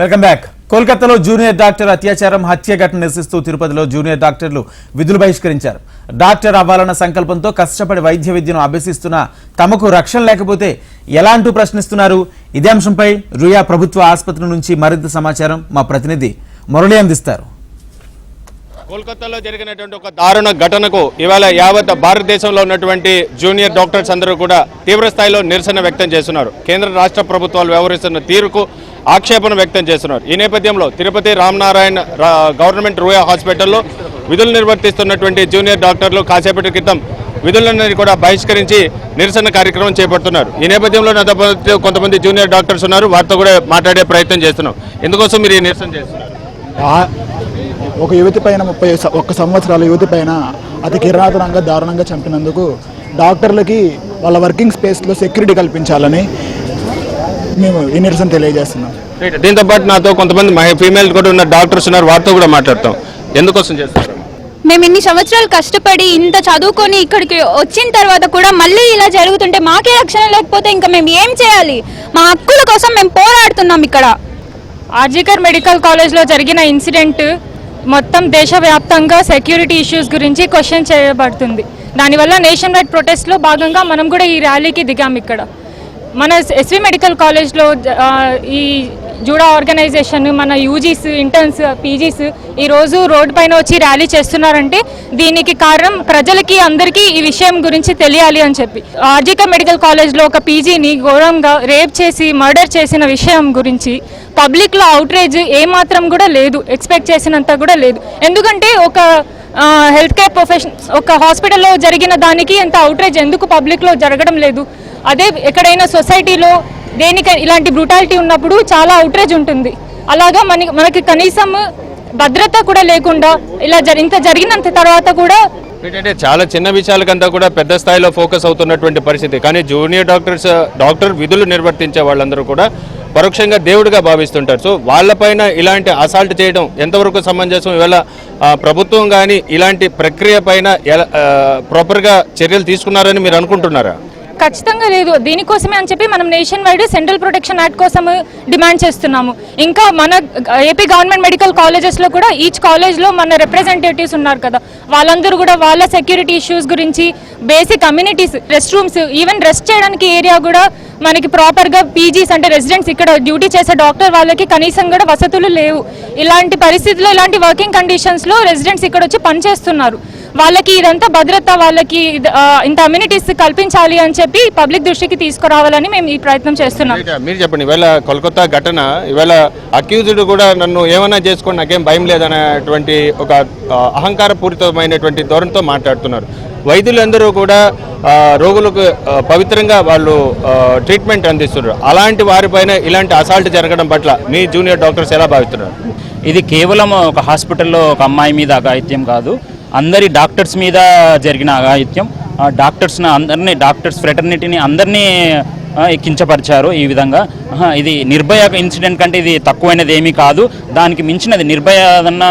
Welcome back. కోల్కతాలో junior doctor అత్యాచారం హత్య ఘటన నిరసిస్తూ తిరుపతిలో జూనియర్ డాక్టర్లు విధులు బహిష్కరించారు. డాక్టర్ అవ్వాలన్న సంకల్పంతో కష్టపడి వైద్య విద్యను అభ్యసిస్తున్న తమకు రక్షణ లేకపోతే ఎలా అంటూ ప్రశ్నిస్తున్నారు? ఇదే అంశంపై రుయా ప్రభుత్వ ఆసుపత్రి నుంచి మరింత సమాచారం మా ప్రతినిధి మురళి అందిస్తారు. కోల్కతాలో జరిగినటువంటి ఒక దారుణ ఘటనకు ఇవాళ యావత్ భారతదేశంలో ఉన్నటువంటి జూనియర్ డాక్టర్స్ అందరూ కూడా తీవ్ర స్థాయిలో నిరసన వ్యక్తం చేస్తున్నారు. కేంద్ర రాష్ట్ర ప్రభుత్వాలు వ్యవహరిస్తున్న తీరుకు ఆక్షేపణ వ్యక్తం చేస్తున్నారు. ఈ నేపథ్యంలో తిరుపతి రామనారాయణ రా- గవర్నమెంట్ రూయా హాస్పిటల్లో విధులు నిర్వర్తిస్తున్నటువంటి జూనియర్ డాక్టర్లు కాసేపటి క్రితం విధులన్నీ కూడా బహిష్కరించి నిరసన కార్యక్రమం చేపడుతున్నారు. ఈ నేపథ్యంలో నాతో కొంతమంది జూనియర్ డాక్టర్స్ ఉన్నారు. వారితో కూడా మాట్లాడే ప్రయత్నం చేస్తున్నాం. ఎందుకోసం మీరు ఈ నిరసన చేస్తున్నారు. ఒక యువతి పైన ముప్పై ఒక్క సంవత్సరాల యువతి పైన అతి కిరాతనంగా దారుణంగా చంపినందుకు డాక్టర్లకి వాళ్ళ వర్కింగ్ స్పేస్లో సెక్యూరిటీ కల్పించాలని మేము ఈ నిరసన తెలియజేస్తున్నాం. రైట్. దీంతో పాటు నాతో కొంతమంది మహి ఫీమేల్ కూడా ఉన్న డాక్టర్స్ ఉన్నారు వారితో కూడా మాట్లాడతాం. ఎందుకోసం చేస్తారు మేము ఇన్ని సంవత్సరాలు కష్టపడి ఇంత చదువుకొని ఇక్కడికి వచ్చిన తర్వాత కూడా మళ్ళీ ఇలా జరుగుతుంటే మాకే రక్షణ లేకపోతే ఇంకా మేము ఏం చేయాలి? మా హక్కుల కోసం మేము పోరాడుతున్నాం ఇక్కడ. ఆర్జికర్ మెడికల్ కాలేజ్లో జరిగిన ఇన్సిడెంట్ మొత్తం దేశవ్యాప్తంగా సెక్యూరిటీ ఇష్యూస్ గురించి క్వశ్చన్ చేయబడుతుంది. దానివల్ల నేషన్ వైడ్ ప్రొటెస్ట్లో భాగంగా మనం కూడా ఈ ర్యాలీకి దిగాం ఇక్కడ. మన ఎస్వి మెడికల్ కాలేజ్లో ఈ జూడా ఆర్గనైజేషన్ మన యూజీస్ ఇంటర్న్స్ పీజీస్ ఈరోజు రోడ్ పైన వచ్చి ర్యాలీ చేస్తున్నారంటే దీనికి కారణం ప్రజలకి అందరికీ ఈ విషయం గురించి తెలియాలి అని చెప్పి. ఆర్జిక మెడికల్ కాలేజ్లో ఒక పీజీని ఘోరంగా రేప్ చేసి మర్డర్ చేసిన విషయం గురించి పబ్లిక్లో అవుట్రేజ్ ఏమాత్రం కూడా లేదు ఎక్స్పెక్ట్ చేసినంత కూడా లేదు. ఎందుకంటే ఒక హెల్త్ కేర్ ప్రొఫెషన్ ఒక హాస్పిటల్లో జరిగిన దానికి ఎంత అవుట్రేజ్ ఎందుకు పబ్లిక్లో జరగడం లేదు? అదే ఎక్కడైనా సొసైటీలో దేనికి ఇలాంటి బ్రూటాలిటీ ఉన్నప్పుడు చాలా అవుట్రేజ్ ఉంటుంది. అలాగా మన మనకి కనీసం భద్రత కూడా లేకుండా ఇలా ఇంత జరిగినంత తర్వాత కూడా ఏంటంటే చాలా చిన్న విషయాలకంతా కూడా పెద్ద స్థాయిలో ఫోకస్ అవుతున్నటువంటి పరిస్థితి. కానీ జూనియర్ డాక్టర్స్ డాక్టర్ విధులు నిర్వర్తించే వాళ్ళందరూ కూడా పరోక్షంగా దేవుడిగా భావిస్తుంటారు. సో వాళ్ళపైన ఇలాంటి అసాల్ట్ చేయడం ఎంతవరకు సమంజసం? ఇవాళ ప్రభుత్వం కానీ ఇలాంటి ప్రక్రియ పైన ఎలా- ప్రాపర్గా చర్యలు తీసుకున్నారని మీరు అనుకుంటున్నారా? ఖచ్చితంగా లేదు. దీనికోసమే అని చెప్పి మనం nationwide central protection act కోసం డిమాండ్ చేస్తున్నాము. ఇంకా మన ఏపీ గవర్నమెంట్ మెడికల్ కాలేజెస్లో కూడా ఈచ్ కాలేజ్లో మన రిప్రజెంటేటివ్స్ ఉన్నారు కదా. వాళ్ళందరూ కూడా వాళ్ళ సెక్యూరిటీ ఇష్యూస్ గురించి basic communities rest rooms even rest చేయడానికి ఏరియా కూడా మనకి ప్రాపర్గా పీజీస్ అంటే రెసిడెంట్స్ ఇక్కడ డ్యూటీ చేసే డాక్టర్ వాళ్ళకి కనీసం కూడా వసతులు లేవు. ఇలాంటి పరిస్థితుల్లో ఇలాంటి వర్కింగ్ కండిషన్స్లో రెసిడెంట్స్ ఇక్కడ వచ్చి పనిచేస్తున్నారు. వాళ్ళకి ఇదంతా భద్రత వాళ్ళకి ఇంత అమ్యూనిటీస్ కల్పించాలి అని చెప్పి పబ్లిక్ దృష్టికి తీసుకురావాలని మేము ఈ ప్రయత్నం చేస్తున్నాం. మీరు చెప్పండి ఇవాళ కోల్కతా ఘటన ఇవాళ అక్యూజ్డ్ కూడా నన్ను ఏమైనా చేసుకోండి నాకేం భయం లేదనేటువంటి ఒక అహంకారపూరితమైనటువంటి ధోరణితో మాట్లాడుతున్నారు. వైద్యులందరూ కూడా రోగులకు పవిత్రంగా వాళ్ళు ట్రీట్మెంట్ అందిస్తున్నారు. అలాంటి వారిపైన ఇలాంటి అసాల్ట్ జరగడం పట్ల మీ జూనియర్ డాక్టర్స్ ఎలా భావిస్తున్నారు? ఇది కేవలం ఒక హాస్పిటల్లో ఒక అమ్మాయి మీద అఘాయిత్యం కాదు. అందరి డాక్టర్స్ మీద జరిగిన అఘాయిత్యం డాక్టర్స్ని అందరినీ డాక్టర్స్ ఫ్రెటర్నిటీని అందరినీ కించపరిచారు ఈ విధంగా. ఇది నిర్భయ ఇన్సిడెంట్ కంటే ఇది తక్కువైనది ఏమీ కాదు. దానికి మించినది నిర్భయ అన్న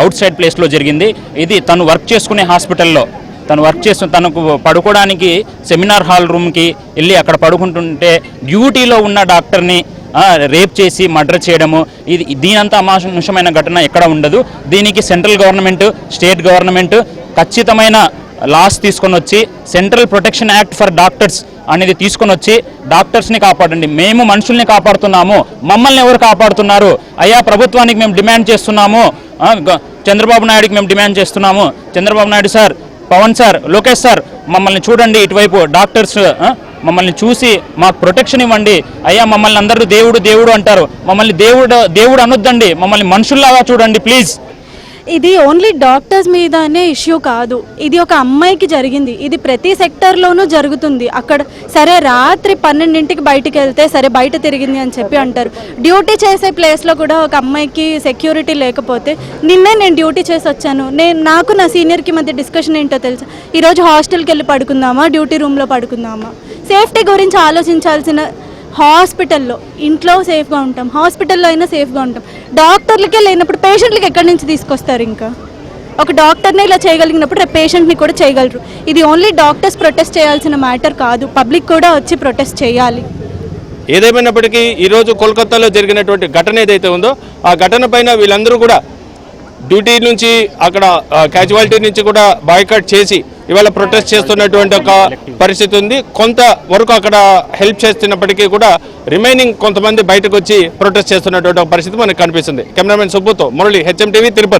అవుట్ సైడ్ ప్లేస్లో జరిగింది. ఇది తను వర్క్ చేసుకునే హాస్పిటల్లో తను వర్క్ చేస్తూ తనకు పడుకోవడానికి సెమినార్ హాల్ రూమ్కి వెళ్ళి అక్కడ పడుకుంటుంటే డ్యూటీలో ఉన్న డాక్టర్ని రేప్ చేసి మర్డర్ చేయడము ఇది దీనంతా అమానుషమైన ఘటన ఎక్కడ ఉండదు. దీనికి సెంట్రల్ గవర్నమెంట్ స్టేట్ గవర్నమెంట్ ఖచ్చితమైన లాస్ తీసుకొని వచ్చి central protection act for doctors అనేది తీసుకొని వచ్చి డాక్టర్స్ని కాపాడండి. మేము మనుషుల్ని కాపాడుతున్నాము. మమ్మల్ని ఎవరు కాపాడుతున్నారు? అయ్యా ప్రభుత్వానికి మేము డిమాండ్ చేస్తున్నాము. చంద్రబాబు నాయుడుకి మేము డిమాండ్ చేస్తున్నాము. Chandrababu Naidu sir Pawan sir Lokesh sir మమ్మల్ని చూడండి ఇటువైపు డాక్టర్స్ మమ్మల్ని చూసి మాకు ప్రొటెక్షన్ ఇవ్వండి. అయ్యా మమ్మల్ని అందరూ దేవుడు దేవుడు అంటారు. మమ్మల్ని దేవుడు దేవుడు అనొద్దండి. మమ్మల్ని మనుషుల్లాగా చూడండి ప్లీజ్. ఇది ఓన్లీ డాక్టర్స్ మీదనే ఇష్యూ కాదు. ఇది ఒక అమ్మాయికి జరిగింది. ఇది ప్రతి సెక్టర్లోనూ జరుగుతుంది. అక్కడ సరే రాత్రి పన్నెండింటికి బయటికి వెళ్తే సరే బయట తిరిగింది అని చెప్పి అంటారు. డ్యూటీ చేసే ప్లేస్లో కూడా ఒక అమ్మాయికి సెక్యూరిటీ లేకపోతే నిన్నే నేను డ్యూటీ చేసి వచ్చాను. నేను నాకు నా సీనియర్కి మధ్య డిస్కషన్ ఏంటో తెలుసా? ఈరోజు హాస్టల్కి వెళ్ళి పడుకుందామా? డ్యూటీ రూమ్లో పడుకుందామా? సేఫ్టీ గురించి ఆలోచించాల్సిన హాస్పిటల్లో ఇంట్లో సేఫ్గా ఉంటాం హాస్పిటల్లో అయినా సేఫ్గా ఉంటాం. డాక్టర్లకే లేనప్పుడు పేషెంట్లకి ఎక్కడి నుంచి తీసుకొస్తారు ఇంకా? ఒక డాక్టర్ని ఇలా చేయగలిగినప్పుడు రేపు పేషెంట్ని కూడా చేయగలరు. ఇది ఓన్లీ డాక్టర్స్ ప్రొటెస్ట్ చేయాల్సిన మ్యాటర్ కాదు పబ్లిక్ కూడా వచ్చి ప్రొటెస్ట్ చేయాలి. ఏదేమైనప్పటికీ ఈరోజు కోల్కతాలో జరిగినటువంటి ఘటన ఏదైతే ఉందో ఆ ఘటన పైన వీళ్ళందరూ కూడా డ్యూటీ నుంచి అక్కడ క్యాజువాలిటీ నుంచి కూడా బాయ్కట్ చేసి ఇవాళ ప్రొటెస్ట్ చేస్తున్నటువంటి ఒక పరిస్థితి ఉంది. కొంత వరకు అక్కడ హెల్ప్ చేస్తున్నప్పటికీ కూడా రిమైనింగ్ కొంతమంది బయటకు వచ్చి ప్రొటెస్ట్ చేస్తున్నటువంటి ఒక పరిస్థితి మనకు కనిపిస్తుంది. కెమెరామెన్ సుబ్బుతో మురళి హెచ్ఎం టీవీ తిరుపతి.